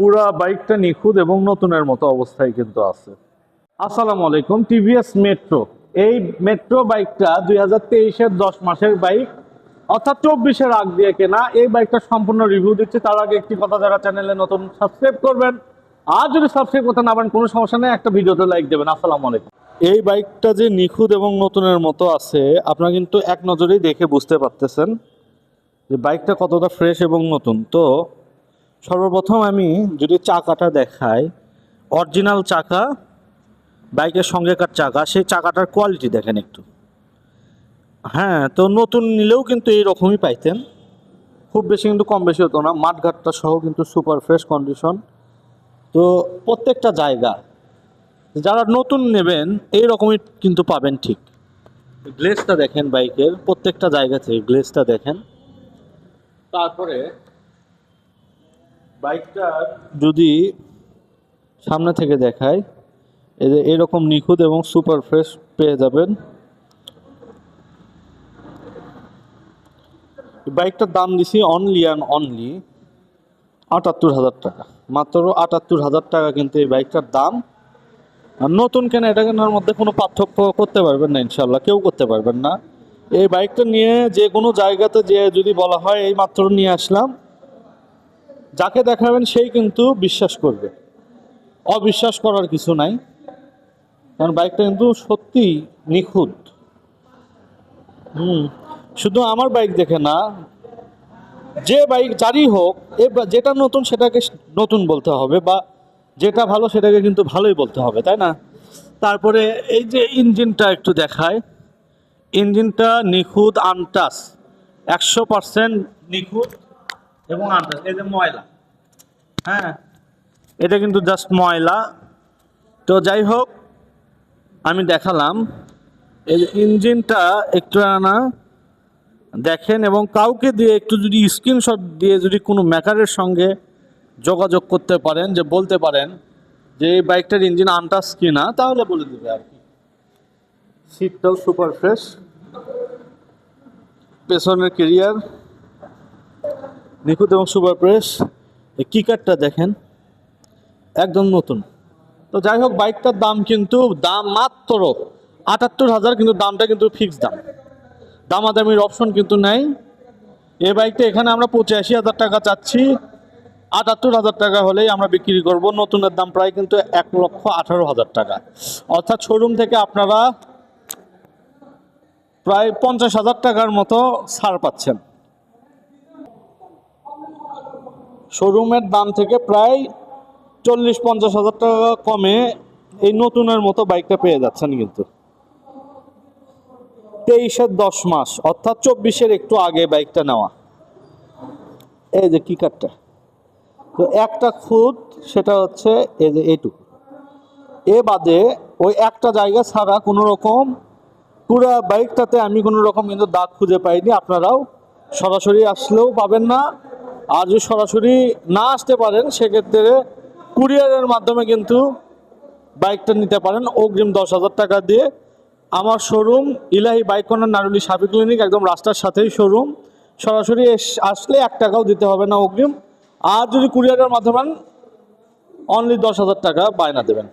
পুরা বাইকটা নিখুঁত এবং নতুনের মতো অবস্থায় কিন্তু আছে। আসসালামু আলাইকুম, টিভিএস মেট্রো। এই মেট্রো বাইকটা দুই হাজার তেইশের দশ মাসের বাইক, অর্থাৎ চব্বিশের আগ দিয়ে কেনা। এই বাইকটা সম্পূর্ণ রিভিউ দিচ্ছে। তার আগে একটি কথা, যারা চ্যানেলে নতুন, সাবস্ক্রাইব করবেন। আর যদি সাবস্ক্রাইব করতে না পারেন, কোনো সমস্যা নেই। একটা ভিডিওতে লাইক দেবেন। আসসালামু আলাইকুম। এই বাইকটা যে নিখুঁত এবং নতুনের মতো আছে, আপনারা কিন্তু এক নজরেই দেখে বুঝতে পারতেছেন যে বাইকটা কতটা ফ্রেশ এবং নতুন। তো সর্বপ্রথম আমি যদি চাকাটা দেখাই অরিজিনাল চাকা, বাইকের সঙ্গেকার চাকা, সেই চাকাটার কোয়ালিটি দেখেন একটু। হ্যাঁ তো নতুন নিলেও কিন্তু এইরকমই পাইতেন। খুব বেশি কিন্তু কম বেশি হতো না, মাঠঘাটটা সহ কিন্তু সুপার ফ্রেশ কন্ডিশন তো প্রত্যেকটা জায়গা, যারা নতুন নেবেন এই রকমই কিন্তু পাবেন ঠিক। গ্লেসটা দেখেন বাইকের, প্রত্যেকটা জায়গা থেকে গ্লেসটা দেখেন। তারপরে বাইকটা যদি সামনে থেকে দেখায় এই যে এরকম নিখুঁত এবং সুপার ফ্রেশ পেয়ে যাবেন। বাইকটার দাম দিছি অনলি অ্যান্ড অনলি আটাত্তর হাজার টাকা। মাত্র আটাত্তর হাজার টাকা কিন্তু এই বাইকটার দাম। আর নতুন কেন এটা কেনার মধ্যে কোনো পার্থক্য করতে পারবেন না ইনশাল্লাহ কেউ করতে পারবেন না। এই বাইকটা নিয়ে যে কোনো জায়গাতে যে যদি বলা হয় এই মাত্র নিয়ে আসলাম। যাকে দেখাবেন সেই কিন্তু বিশ্বাস করবে। অবিশ্বাস করার কিছু নাই, কারণ বাইকটা কিন্তু সত্যি নিখুঁত। হুম, শুধু আমার বাইক দেখে না, যে বাইক যারই হোক, এ যেটা নতুন সেটাকে নতুন বলতে হবে বা যেটা ভালো সেটাকে কিন্তু ভালোই বলতে হবে, তাই না? তারপরে এই যে ইঞ্জিনটা একটু দেখায় ইঞ্জিনটা নিখুঁত আনটাস একশো পার্সেন্ট নিখুঁত। এবং আনটাস এই যে ময়লা। হ্যাঁ? এটা কিন্তু জাস্ট ময়লা। তো যাই হোক, আমি দেখালাম। এই যে ইঞ্জিনটা একটু আনা। দেখেন, এবং কাউকে দিয়ে একটু যদি স্ক্রিনশট দিয়ে যদি কোনো মেকারের সঙ্গে যোগাযোগ করতে পারেন, যে বলতে পারেন যে এই বাইকটার ইঞ্জিন আনটাস কিনা, তাহলে বলে দেবে আর কি। সিটটাও সুপার ফ্রেশ পেছনের কেরিয়ার নিখুঁত এবং সুপার ফ্রেশ এই কিকারটা দেখেন, একদম নতুন। তো যাই হোক, বাইকটার দাম কিন্তু, দাম মাত্র আটাত্তর হাজার, কিন্তু দামটা কিন্তু ফিক্স দাম। দামাদামির অপশন কিন্তু নাই। এ বাইকটা এখানে আমরা পঁচাশি হাজার টাকা চাচ্ছি। আটাত্তর হাজার টাকা হলেই আমরা বিক্রি করব। নতুনের দাম প্রায় কিন্তু এক লক্ষ আঠারো হাজার টাকা। অর্থাৎ শোরুম থেকে আপনারা প্রায় পঞ্চাশ হাজার টাকার মতো ছাড় পাচ্ছেন। শোরুমের দাম থেকে প্রায় চল্লিশ, পঞ্চাশ হাজার টাকা কমে এই নতুনের মতো বাইকটা পেয়ে যাচ্ছেন কিন্তু। তেইশের দশ মাস, অর্থাৎ চব্বিশের একটু আগে বাইকটা নেওয়া। এই যে কিকারটা। তো একটা খুদ সেটা হচ্ছে এই যে এইটুকু এ বাদে ওই একটা জায়গা ছাড়া কোনো রকম, পুরো বাইকটাতে আমি কোনো রকম কিন্তু দাগ খুঁজে পাইনি, আপনারাও সরাসরি আসলেও পাবেন না। আর যদি সরাসরি না আসতে পারেন, সেক্ষেত্রে কুরিয়ারের মাধ্যমে কিন্তু বাইকটা নিতে পারেন। অগ্রিম দশ হাজার টাকা দিয়ে আমার শোরুম ইলাহি বাইক কর্নার নারুলি সাবি ক্লিনিক, একদম রাস্তার সাথেই শোরুম। সরাসরি আসলে এক টাকাও দিতে হবে না অগ্রিম। আর যদি কুরিয়ারের মাধ্যমে অনলি দশ হাজার টাকা বায়না দেবেন।